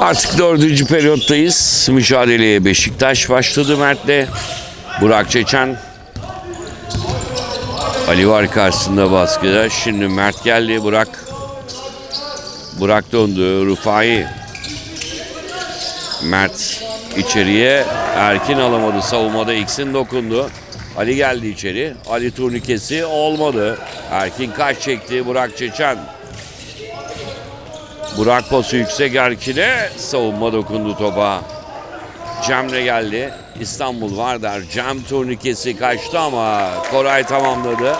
Artık dördüncü periyottayız. Mücadeleye Beşiktaş başladı Mert'le. Burak Çeçen. Ali var karşısında baskıda. Şimdi Mert geldi. Burak. Burak döndü. Rufai. Mert içeriye. Erkin alamadı. Savunmada X'in dokundu. Ali geldi içeri. Ali turnikesi olmadı. Erkin kaç çekti. Burak Çeçen. Burak pası yüksek Erkin'e savunma dokundu topa. Cemre geldi. İstanbul Vardar. Cem turnikesi kaçtı ama Koray tamamladı.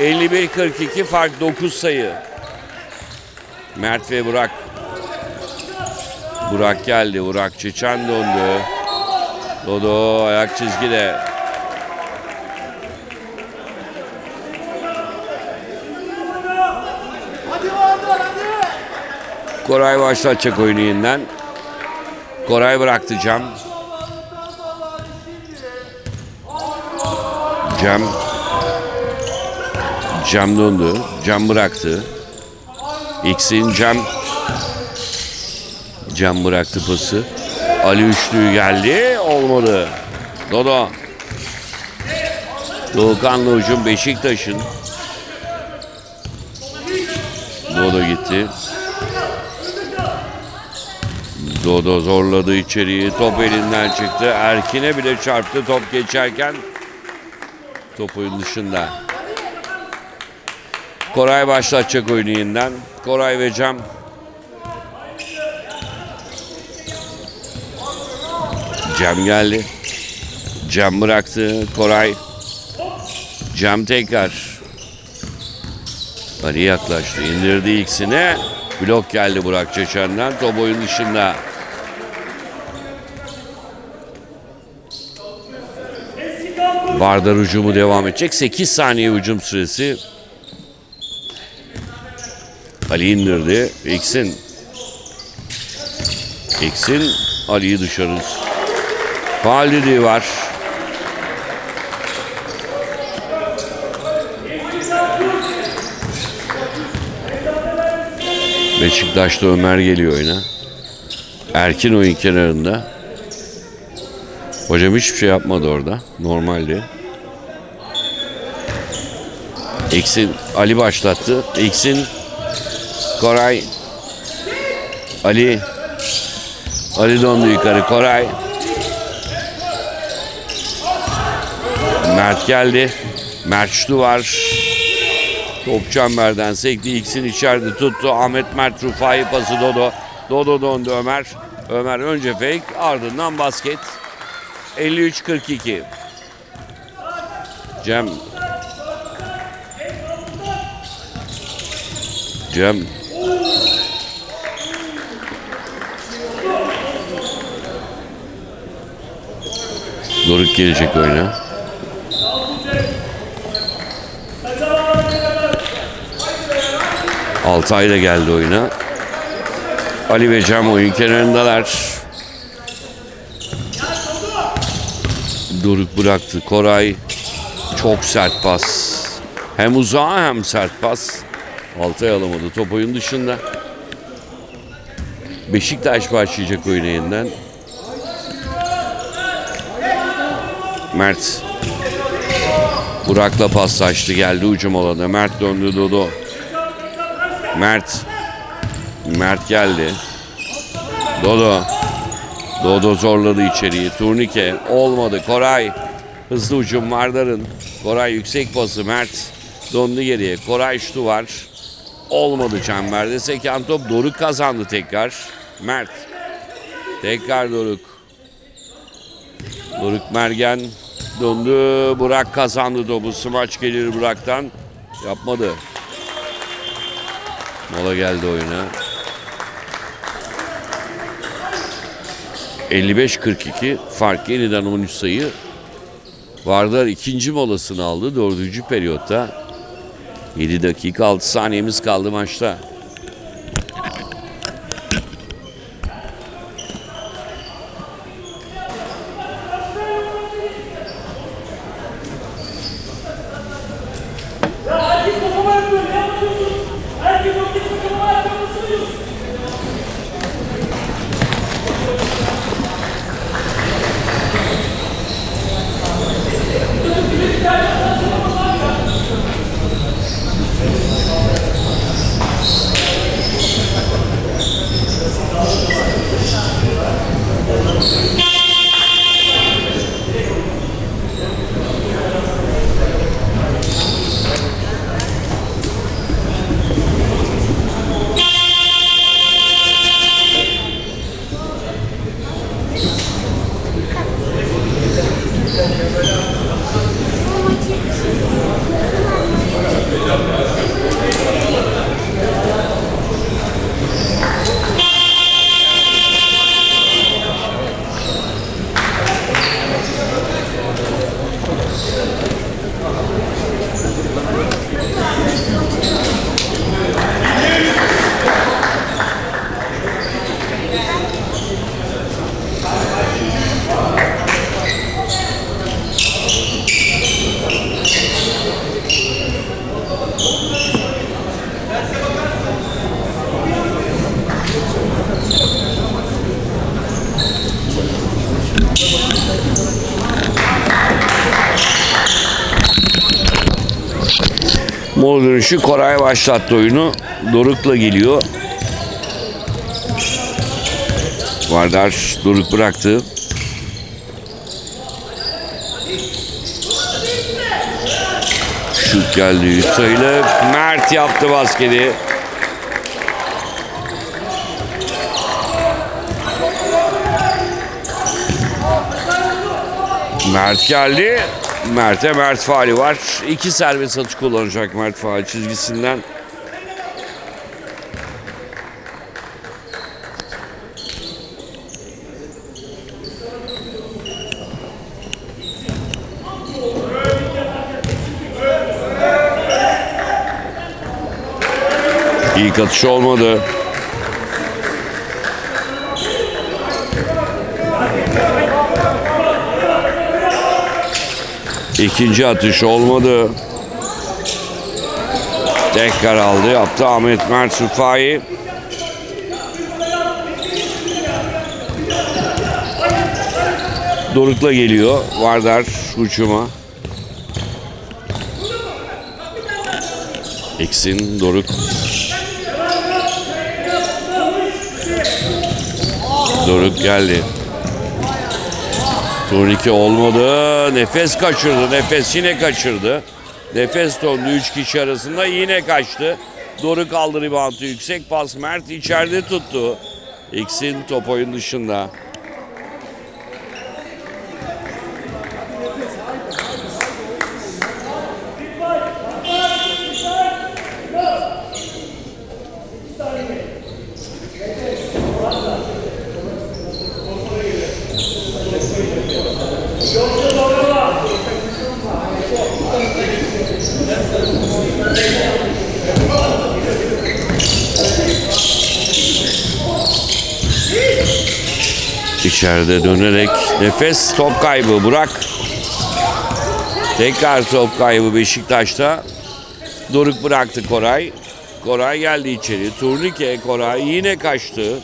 51-42 fark 9 sayı. Mert ve Burak. Burak geldi. Burak Çiçen döndü. Dodo ayak çizgide. Koray başlatacak oyunu yeniden. Koray bıraktı Cem. Cem. Cem döndü. Cem bıraktı. X'in Cem. Cem bıraktı pası. Ali üçlüğü geldi. Olmadı. Dodo. Doğukanlı hücum Beşiktaş'ın. Dodo gitti. Dodo zorladı içeriği. Top elinden çıktı. Erkin'e bile çarptı top geçerken. Top oyun dışında. Koray başlatacak oyunu yeniden. Koray ve Cem. Cem geldi. Cem bıraktı. Koray. Cem tekrar. Ali yaklaştı. indirdi ikisine. Blok geldi Burak Çeçen'den. Top oyun dışında. Vardar hücumu devam edecek. 8 saniye hücum süresi. Ali indirdi. X'in. X'in Ali'yi dışarı. Faal var. Beşiktaş'ta Ömer geliyor oyuna. Erkin oyun kenarında. Hocam hiçbir şey yapmadı orada. Normaldi. X'in Ali başlattı. X'in Koray Ali Ali döndü yukarı Koray Mert geldi. Mert şutu var. Top çemberden sekti. X'in içeride tuttu. Ahmet Mert Rufai pası Dodo. Dodo döndü Ömer. Ömer önce fake ardından basket. 53-42. Cem. Cem. Doruk gelecek oyuna. Altay da geldi oyuna. Ali ve Cem oyun kenarındalar. Doruk bıraktı. Koray çok sert pas. Hem uzağa hem sert pas. Altay alamadı. Top oyun dışında. Beşiktaş başlayacak oyuna yeniden. Mert. Burak'la paslaştı. Geldi ucum alana. Mert döndü Dodo. Mert. Mert geldi. Dodo. Dodo zorladı içeriği. Turnike olmadı. Koray. Hızlı ucum Vardar'ın. Koray yüksek pası. Mert döndü geriye. Koray şutu var. Olmadı çemberde. Seken top Doruk kazandı tekrar. Mert. Tekrar Doruk. Doruk Mergen döndü. Burak kazandı topu. Smaç gelir Burak'tan. Yapmadı. Mola geldi oyuna. 55-42 fark yeniden 13 sayı. Vardar ikinci molasını aldı dördüncü periyotta. 7 dakika 6 saniyemiz kaldı maçta. Mola dönüşü Koray başlattı oyunu. Doruk'la geliyor. Vardar Doruk bıraktı. Şut geldi üst sayılı. Mert yaptı basketi. Mert geldi. Mert'e Mert faali var. İki serbest atış kullanacak Mert faal çizgisinden. İlk atış olmadı. İkinci atış olmadı. Tekrar aldı. Yaptı Ahmet Mert Rıfai. Doruk'la geliyor. Vardar uçuma. Eksin Doruk. Doruk geldi. Turnike olmadı. Nefes kaçırdı. Nefes yine kaçırdı. Nefes döndü. Üç kişi arasında yine kaçtı. Doruk aldı ribantı yüksek pas. Mert içeride tuttu. X'in top oyun dışında. İçeride dönerek nefes top kaybı Burak. Tekrar top kaybı Beşiktaş'ta. Doruk bıraktı Koray. Koray geldi içeri. Turnike Koray yine kaçtı.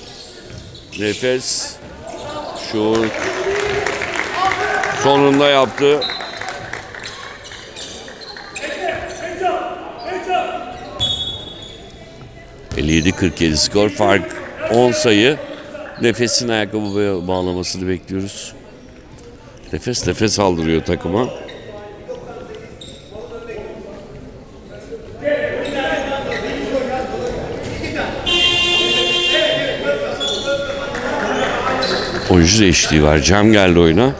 Nefes. Şut. Sonunda yaptı. ...57-47 skor fark 10 sayı. Nefes'in ayakkabı bağlamasını bekliyoruz. Nefes nefes aldırıyor takıma. Oyuncu değişikliği var. Cem geldi oyuna.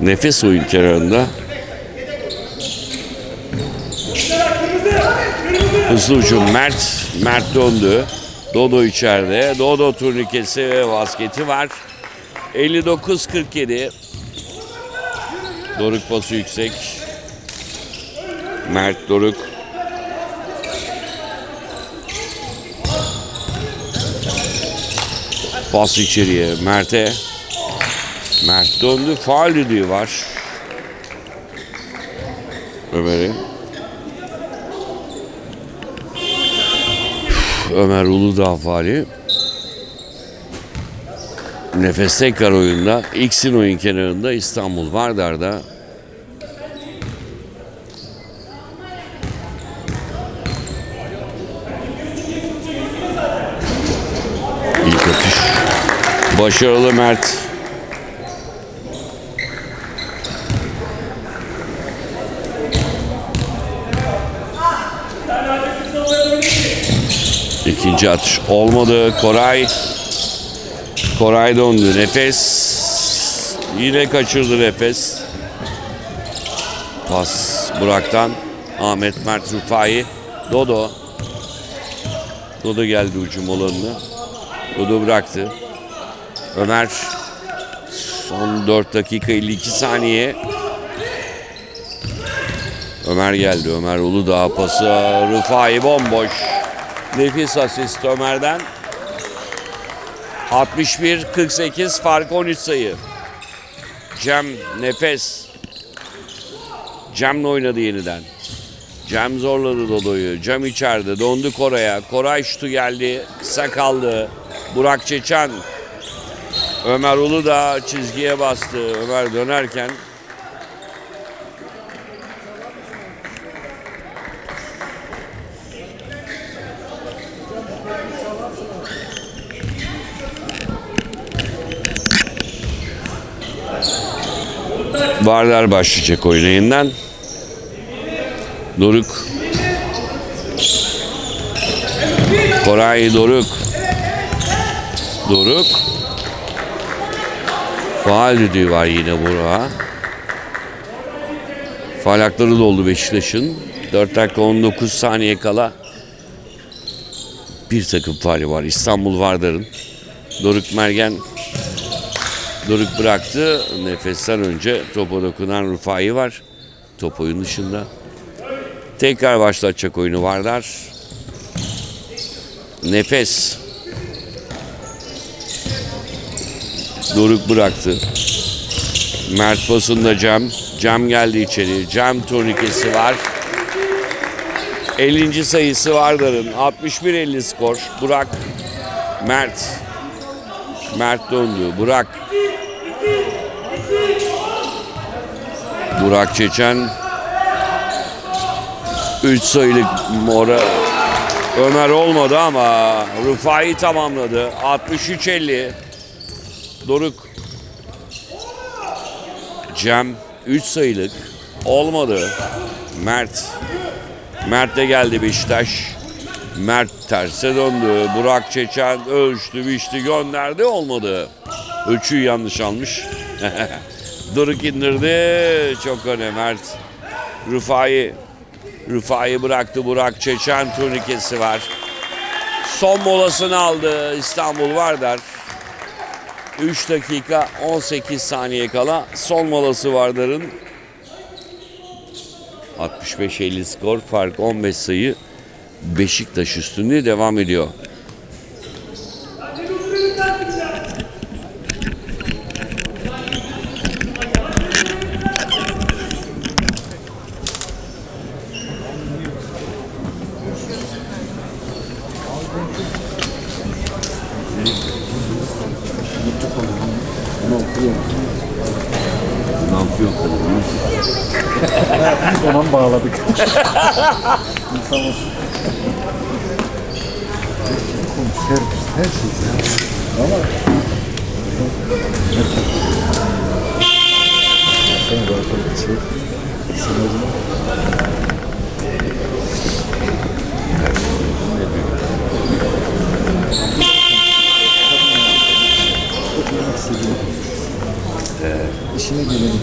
Nefes oyun kenarında. Hızlı ucum Mert. Mert döndü. Dodo içeride. Dodo turnikesi ve basketi var. 59-47. Doruk pası yüksek. Mert Doruk. Pas içeriye Mert'e. Mert döndü. Faal düdüğü var. Ömer'in. Ömer Uludağ faali. Nefes tekrar oyunda. X'in oyun kenarında İstanbul Vardar'da. İlk atış. Başarılı Mert. İkinci atış olmadı. Koray. Koray döndü. Nefes. Yine kaçırdı nefes. Pas Burak'tan. Ahmet Mert Rufai. Dodo. Dodo geldi ucum olanına. Dodo bıraktı. Ömer. Son 4 dakika 52 saniye. Ömer geldi. Ömer Uludağ pası. Rufai bomboş. Nefis asist Ömer'den. 61-48 fark 13 sayı. Cem nefes. Cem'le oynadı yeniden. Cem zorladı Dodo'yu. Cem içeride. Dondu Koray'a. Koray şutu geldi. Kısa kaldı. Burak Çeçen. Ömer Ulu da çizgiye bastı. Ömer dönerken Vardar başlayacak oyuna yeniden. Doruk. Koray Doruk. Doruk. Faal düdüğü var yine Burak'a. Faal hakları doldu Beşiktaş'ın. 4 dakika 19 saniye kala bir takım faali var. İstanbul Vardar'ın. Doruk Mergen Doruk bıraktı. Nefesten önce topa dokunan Rufai var. Top oyun dışında. Tekrar başlatacak oyunu Vardar. Nefes. Doruk bıraktı. Mert pasında Cem. Cem geldi içeri. Cem turnikesi var. 50. sayısı Vardar'ın. 61-50 skor. Burak. Mert. Mert döndü. Burak. Burak Çeçen. 3 sayılık mora. Ömer olmadı ama Rufai tamamladı. 63-50. Doruk. Cem 3 sayılık. Olmadı. Mert. Mert de geldi Beşiktaş. Mert terse döndü. Burak Çeçen ölçtü, biçti, gönderdi. Olmadı. Ölçüyü yanlış almış. Doruk indirdi. Çok önemli Mert. Rufai. Rufai bıraktı. Burak Çeçen turnikesi var. Son molasını aldı İstanbul Vardar. 3 dakika 18 saniye kala son molası Vardar'ın 65-50 skor fark 15 sayı Beşiktaş üstünlüğü devam ediyor. İnsan olsun. Her, her şey ya. Ama sen zaten şey sınırını Yapmak işine geleni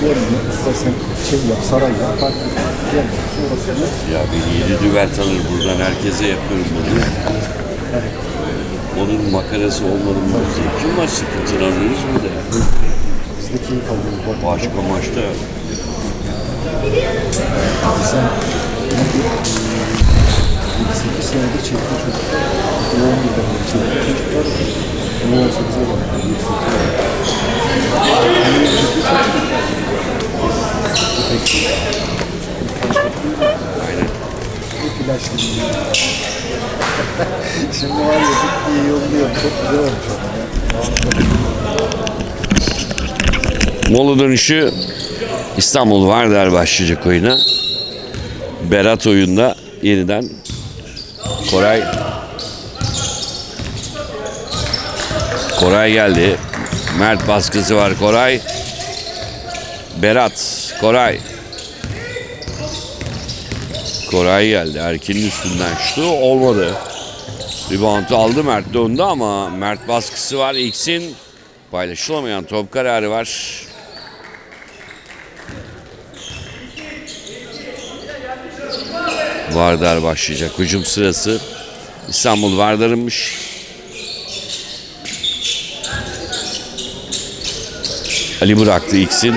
Diğerini istersen şey yap, saray yap, fark etmez. Ya beni yedi düvel tanır buradan herkese yapıyorum bunu. Onun makarası olmadı mı? Kim var sıkıntını anlıyoruz burada ya. Biz de keyif alıyoruz. Bak, Başka maçta sen 8 senedir çekti çocuklar. 11'den beri çekti çocuklar. 18'e bak. 28'e bak. aynen. Şimdi var ya çok iyi yolluyor. Çok güzel olmuş. Mola dönüşü İstanbul Vardar başlayacak oyuna. Berat oyunda yeniden Koray Koray geldi. Mert baskısı var Koray. Berat, Koray. Koray geldi. Erkin'in üstünden şutu olmadı. Rebound'u aldı Mert döndü ama Mert baskısı var. X'in paylaşılamayan top kararı var. Vardar başlayacak. Hücum sırası İstanbul Vardar'ınmış. Ali bıraktı X'in.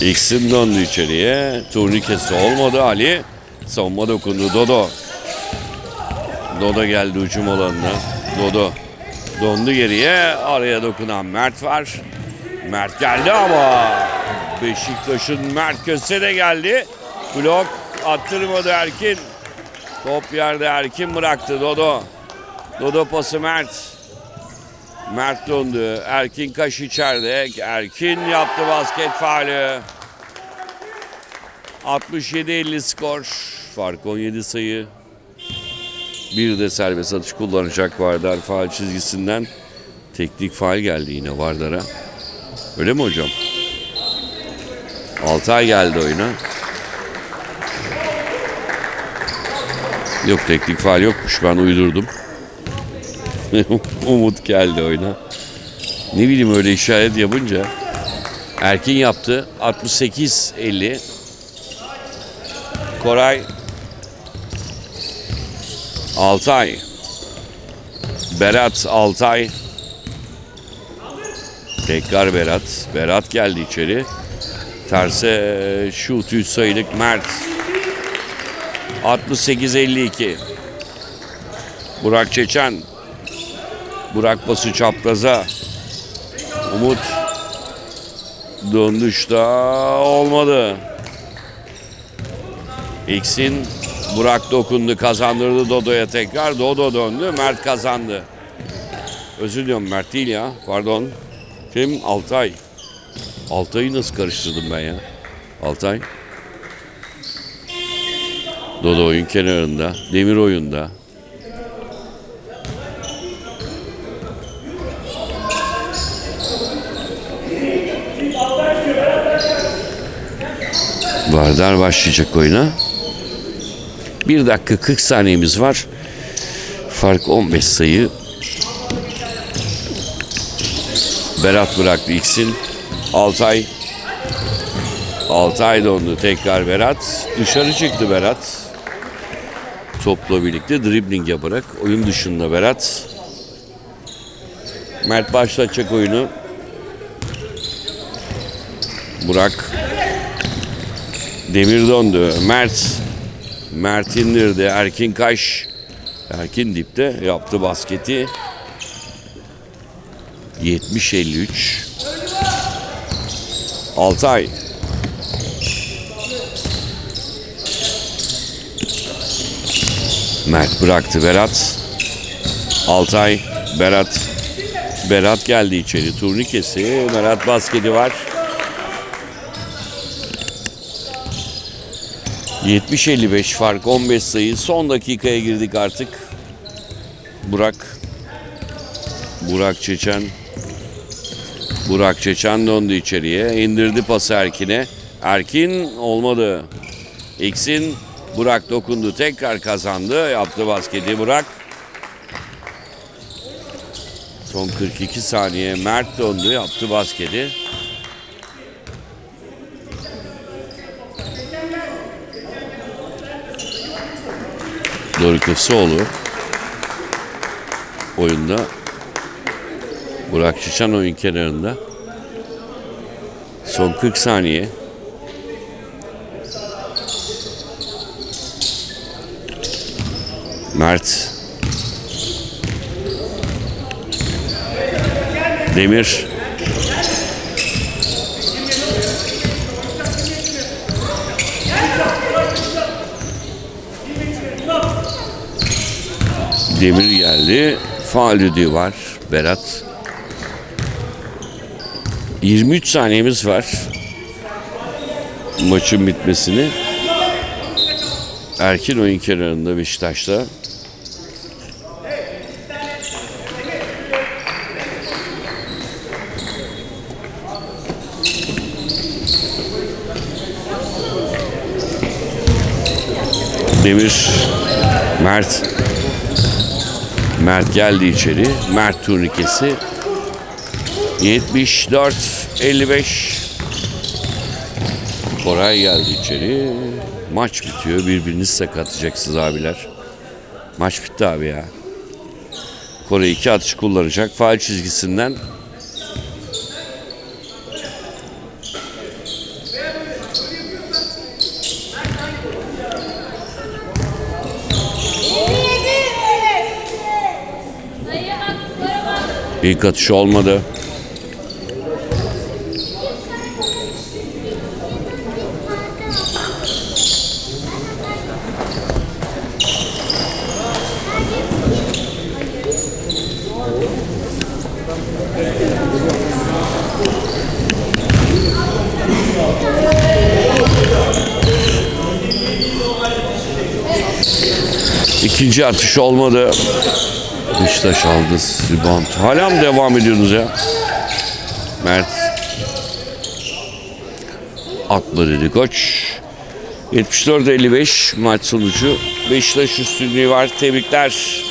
X'in döndü içeriye. Turnikesi olmadı Ali. Savunma dokundu. Dodo. Dodo geldi hücum alanına. Dodo. Dondu geriye. Araya dokunan Mert var. Mert geldi ama Beşiktaş'ın Mert Köse de geldi. Blok attırmadı Erkin. Top yerde Erkin bıraktı Dodo. Dodo pası Mert. Mert döndü. Erkin Kaş içeride. Erkin yaptı basket faali. 67-50 skor. Fark 17 sayı. Bir de serbest atış kullanacak Vardar faal çizgisinden. Teknik faal geldi yine Vardar'a. Öyle mi hocam? Altay geldi oyuna. Yok teknik faal yokmuş ben uydurdum. Umut geldi oyuna. Ne bileyim öyle işaret yapınca. Erkin yaptı. 68-50. Koray. Altay. Berat Altay. Tekrar Berat. Berat geldi içeri. Terse şut 3 sayılık Mert. 68-52. Burak Çeçen. Burak bası çapraza. Umut. Döndüşte olmadı. X'in Burak dokundu kazandırdı Dodo'ya tekrar. Dodo döndü. Mert kazandı. Özür diliyorum Mert değil ya. Pardon. Kim? Altay. Altay'ı nasıl karıştırdım ben ya? Altay. Dodo oyun kenarında. Demir oyunda. Vardar başlayacak oyuna. 1 dakika 40 saniyemiz var. Fark 15 sayı. Berat bıraktı X'in. Altay. Altay dondu tekrar Berat. Dışarı çıktı Berat. Topla birlikte dribbling yaparak oyun dışında Berat. Mert başlatacak oyunu. Burak. Demir döndü. Mert. Mert indirdi. Erkin Kaş. Erkin dipte yaptı basketi. 70-53. Altay. Mert bıraktı Berat. Altay, Berat. Berat geldi içeri. Turnikesi. Berat basketi var. 70-55 fark 15 sayı. Son dakikaya girdik artık. Burak. Burak Çeçen. Burak Çeçen döndü içeriye. indirdi pası Erkin'e. Erkin olmadı. X'in Burak dokundu. Tekrar kazandı. Yaptı basketi Burak. Son 42 saniye Mert döndü. Yaptı basketi. Doruk Öfsoğlu oyunda. Burak Çiçen oyun kenarında. Son 40 saniye. Mert. Demir. Demir geldi. Faal var. Berat. 23 saniyemiz var. Maçın bitmesini. Erkin oyun kenarında Beşiktaş'ta. Demir, Mert. Mert geldi içeri. Mert turnikesi. 74 55 Koray geldi içeri. Maç bitiyor. Birbirinizi sakatacaksınız abiler. Maç bitti abi ya. Koray iki atış kullanacak. Faal çizgisinden ilk atış olmadı. İkinci atış olmadı. Beşiktaş aldı rebound. Hala mı devam ediyorsunuz ya? Mert. atla dedi koç. 74-55 maç sonucu. Beşiktaş üstünlüğü var. Tebrikler.